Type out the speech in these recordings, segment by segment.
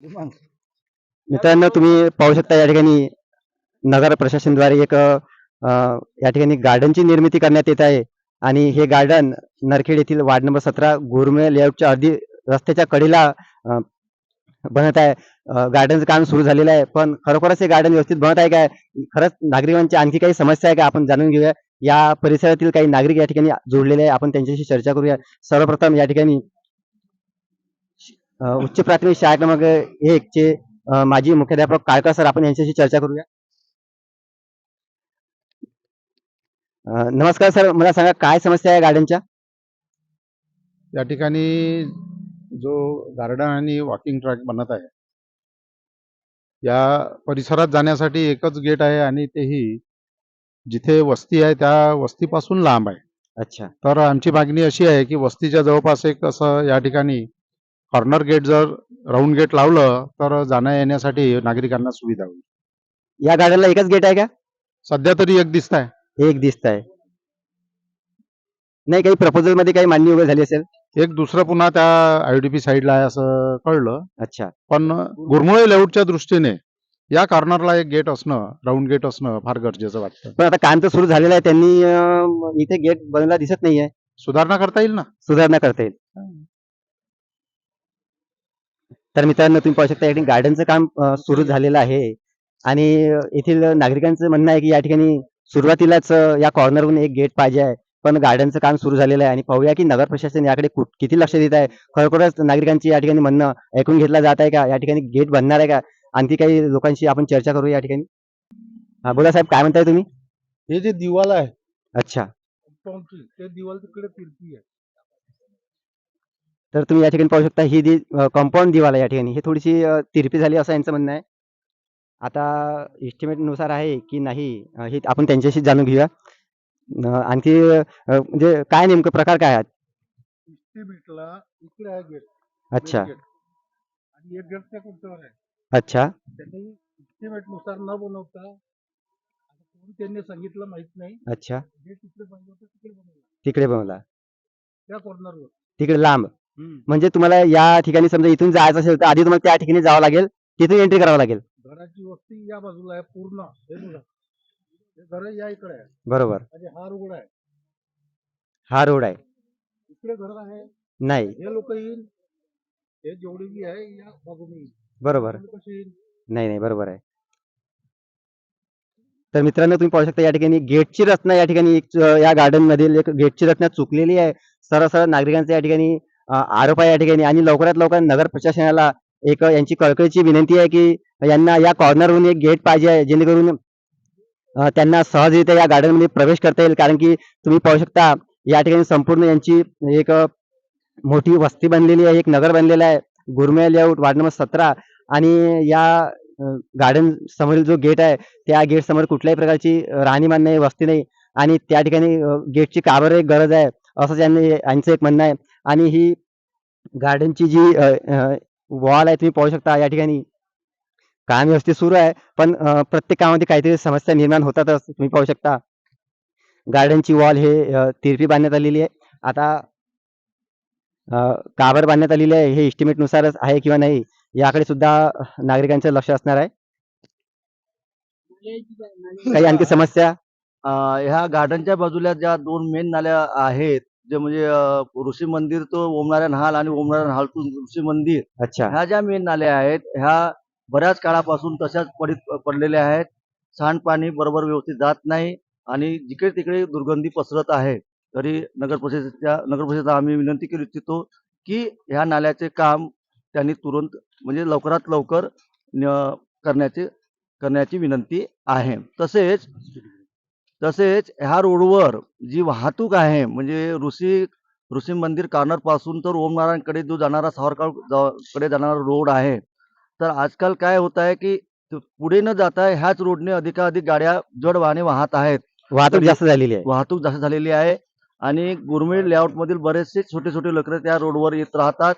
मित्रांनो तुम्ही पाहू शकता या ठिकाणी नगर प्रशासनद्वारे एक अ, या ठिकाणी गार्डनची निर्मिती करण्यात येत आहे. आणि हे गार्डन नरखेड येथील वार्ड नंबर सतरा गुरमे लेआउटच्या अगदी रस्त्याच्या कडेला अ, बनत आहे. गार्डनचं काम सुरू झालेलं आहे. पण खरोखरच हे गार्डन व्यवस्थित बनत आहे काय खरंच नागरिकांची आणखी काही समस्या आहे का? आपण जाणून घेऊया. या परिसरातील काही नागरिक या ठिकाणी जोडलेले आहे. आपण त्यांच्याशी चर्चा करूया. सर्वप्रथम या ठिकाणी उच्च प्राथमिक शाळा क्रमांक एक चे माजी मुख्याध्यापक काळकर सर आपण यांच्याशी चर्चा करूया. नमस्कार सर मला सांगा काय समस्या आहे गार्डनच्या? या ठिकाणी जो गार्डन आणि वॉकिंग ट्रॅक बनत आहे या परिसरात जाण्यासाठी एकच गेट आहे आणि तेही जिथे वस्ती आहे त्या वस्तीपासून लांब आहे. अच्छा. तर आमची मागणी अशी आहे की वस्तीच्या जवळपास एक असं या ठिकाणी कॉर्नर गेट जर राऊंड गेट लावलं तर जाण्या येण्यासाठी नागरिकांना सुविधा होईल. या गार्डनला एकच गेट आहे का? सध्या तरी एक दिसत आहे एक दिसत आहे नाही काही प्रपोजलमध्ये काही मांडणी वगैरे झाली असेल? एक दुसरं पुन्हा त्या आयडीपी साईडला आहे असं कळलं. अच्छा. पण गुरमुळे लेआउटच्या दृष्टीने या कॉर्नरला एक गेट असणं राऊंड गेट असणं फार गरजेचं वाटतं. पण आता काम तर सुरू झालेलं आहे. त्यांनी अ, इथे गेट बनवला दिसत नाहीये. सुधारणा करता येईल ना? सुधारणा करता येईल. तर मित्रांनो तुम्ही पाहू शकता या ठिकाणी गार्डनचं काम सुरू झालेलं आहे. आणि येथील नागरिकांचं म्हणणं आहे की या ठिकाणी सुरुवातीलाच या कॉर्नरवरून एक गेट पाहिजे आहे. पण गार्डनचं काम सुरू झालेलं आहे आणि पाहूया की नगर प्रशासन याकडे किती लक्ष देत आहे. खरोखरच नागरिकांची या ठिकाणी म्हणणं ऐकून घेतलं जात आहे का? या ठिकाणी गेट बनणार आहे का? आणखी काही लोकांशी आपण चर्चा करू या ठिकाणी. हा बोला साहेब काय म्हणताय तुम्ही? हे जे दिवाल आहे अच्छा. ते दिवाल तिकडे फिरती आहे तर तुम्ही या ठिकाणी पाहू शकता ही जी कंपाऊंड दिवाल आहे या ठिकाणी ही थोडीशी तिरपी झाली असं यांचं म्हणणं आहे. आता एस्टिमेटनुसार आहे की नाही हे आपण त्यांच्याशी जाणून घेऊया. आणखी म्हणजे काय नेमकं प्रकार काय आहेत? इस्टिमेटला इकडे आहे गेट अच्छा. आणि एक गेट त्या कोणत्यावर आहे. अच्छा. त्यांनी इस्टिमेटनुसार न बनवता आता कोण त्यांनी सांगितलं माहीत नाही. अच्छा. गेट तिकडे पाहिजे होतं तिकडे बनवलं. तिकडे बनवला. त्या कॉर्नरवर तिकडे लांब. म्हणजे तुम्हाला या ठिकाणी समजा इथून जायचं असेल तर आधी तुम्हाला त्या ठिकाणी जावं लागेल तिथून एंट्री करावं लागेल. घराची वस्ती या बाजूला आहे पूर्ण हे बघा. हे घर या इकडे आहे. बरोबर. आणि हा रोड आहे. हा रोड आहे. इकडे घर आहे. नाही. हे लोक येईल. हे जेवढे बी आहे या बाजूने येईल. बरोबर. येईल? नाही नाही बरोबर आहे. तर मित्रांनो तुम्ही पाहू शकता या ठिकाणी गेटची रचना या ठिकाणी एक, अ, या गार्डन मधील एक गेटची रचना चुकलेली आहे. सरळ सरळ नागरिकांचा या ठिकाणी आरोप आहे या ठिकाणी. आणि लवकरात लवकर नगर प्रशासनाला एक यांची कळकळीची विनंती आहे की यांना या कॉर्नरहून एक गेट पाहिजे आहे जेणेकरून त्यांना सहजरित्या या गार्डनमध्ये प्रवेश करता येईल. कारण की तुम्ही पाहू शकता या ठिकाणी संपूर्ण यांची एक मोठी वस्ती बनलेली आहे एक नगर बनलेलं आहे. गुरमे लेआउट वार्ड नंबर सतरा. आणि या गार्डन समोरील जो गेट आहे त्या गेट समोर कुठल्याही प्रकारची राहणीमान नाही वस्ती नाही. आणि त्या ठिकाणी गेटची काबर एक गरज आहे असं त्यांनी यांचं एक म्हणणं आहे. आणि ही गार्डनची जी वॉल आहे तुम्ही पाहू शकता या ठिकाणी. काम व्यवस्थित सुरू आहे पण प्रत्येक कामामध्ये काहीतरी समस्या निर्माण होतातच तुम्ही पाहू शकता. गार्डनची वॉल हे तिरपी बांधण्यात आलेली आहे. आता काबर बांधण्यात आलेली आहे हे इस्टिमेटनुसारच नुसारच आहे किंवा नाही याकडे सुद्धा नागरिकांचं लक्ष असणार आहे. काही आणखी समस्या? ह्या गार्डनच्या बाजूला ज्या दोन मेन नाल्या आहेत जे म्हणजे ऋषी मंदिर तो ओमनारायण हाल आणि ओमनारायण हाल टू ऋषी मंदिर अच्छा. ह्या ज्या मेन नाल्या आहेत ह्या बऱ्याच काळापासून तशाच पडित पडलेल्या आहेत. सांडपाणी बरोबर व्यवस्थित जात नाही आणि जिकडे तिकडे दुर्गंधी पसरत आहे तरी नगर परिषदेच्या नगर परिषदेला आम्ही विनंती करू इच्छितो की ह्या नाल्याचे काम त्यांनी तुरंत म्हणजे लवकरात लवकर न- करण्याचे करण्याची विनंती आहे. तसेच तसेच ह्या रोडवर जी वाहतूक आहे म्हणजे ऋषी ऋषी मंदिर कॉर्नरपासून तर ओमनारायणकडे जो जाणारा सावरगाव जा- कडे जाणारा रोड आहे. तर आजकाल काय होत आहे की पुढे न जाता ह्याच रोडने अधिकाधिक गाड्या जड वाहने वाहत आहेत. वाहतूक जास्त झालेली आहे. वाहतूक जास्त झालेली आहे आणि गुरमे लेआउट मधील बरेचसे छोटे छोटे लेकरं त्या रोडवर येत राहतात.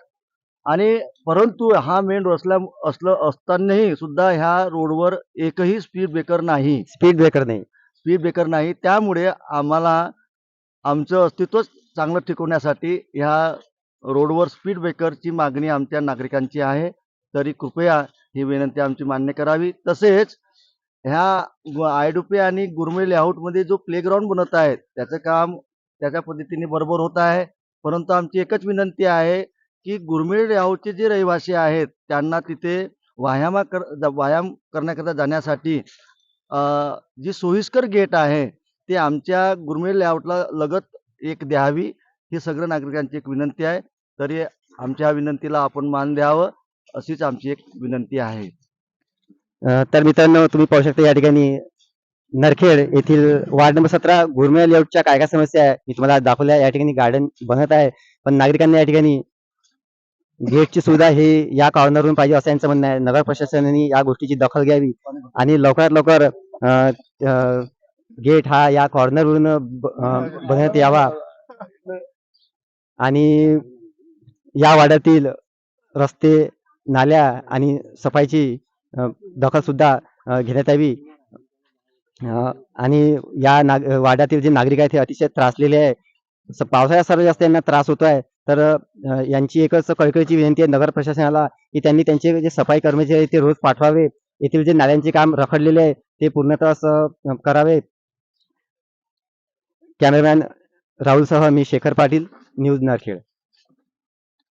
आणि परंतु हा मेन रोड असल्या असलं असतानाही सुद्धा ह्या रोडवर एकही स्पीड ब्रेकर नाही. स्पीड ब्रेकर नाही. स्पीड ब्रेकर नाही. त्यामुळे आम्हाला आमचं अस्तित्वच चांगलं टिकवण्यासाठी ह्या रोडवर स्पीड ब्रेकरची मागणी आमच्या नागरिकांची आहे. तरी कृपया ही विनंती आमची मान्य करावी. तसेच ह्या आयडुपे आणि गुरमे लेआउटमध्ये जो प्लेग्राऊंड बनत आहे त्याचं काम त्याच्या पद्धतीने बरोबर होत आहे. परंतु आमची एकच विनंती आहे की गुरमे लेआउटचे जे रहिवासी आहेत त्यांना तिथे व्यायामा कर व्यायाम करण्याकरता जाण्यासाठी जी सोयीस्कर गेट आहे ते आमच्या गुरमे लेआउटला लगत एक द्यावी ही सगळ्या नागरिकांची एक विनंती आहे. तरी आमच्या विनंतीला आपण मान द्यावं अशीच आमची एक विनंती आहे. तर मित्रांनो तुम्ही पाहू शकता या ठिकाणी नरखेड येथील वार्ड नंबर सतरा गुरमे लेआउटच्या काय काय समस्या आहे मी तुम्हाला दाखवल्या या ठिकाणी गार्डन बनत आहे. पण नागरिकांनी या ठिकाणी गेटची सुविधा ही या कॉर्नरवरून पाहिजे असं यांचं म्हणणं आहे. नगर प्रशासनाने या गोष्टीची दखल घ्यावी आणि लवकरात लवकर गेट हा या कॉर्नरवरून बनवण्यात यावा. आणि या वाड्यातील रस्ते नाल्या आणि सफाईची दखल सुद्धा घेण्यात यावी. आणि या नाग वाड्यातील जे नागरिक आहेत ते अतिशय त्रासलेले आहे. पावसाळ्यात सर्वात जास्त यांना त्रास होतो आहे तर यांची एकच कळकळीची विनंती आहे नगर प्रशासनाला की त्यांनी त्यांचे जे सफाई कर्मचारी आहेत ते रोज पाठवावे. येथील जे नाल्यांचे काम रखडलेले आहे ते पूर्णतः करावे. कॅमेरामॅन राहुलसह मी शेखर पाटील न्यूज नारखेड.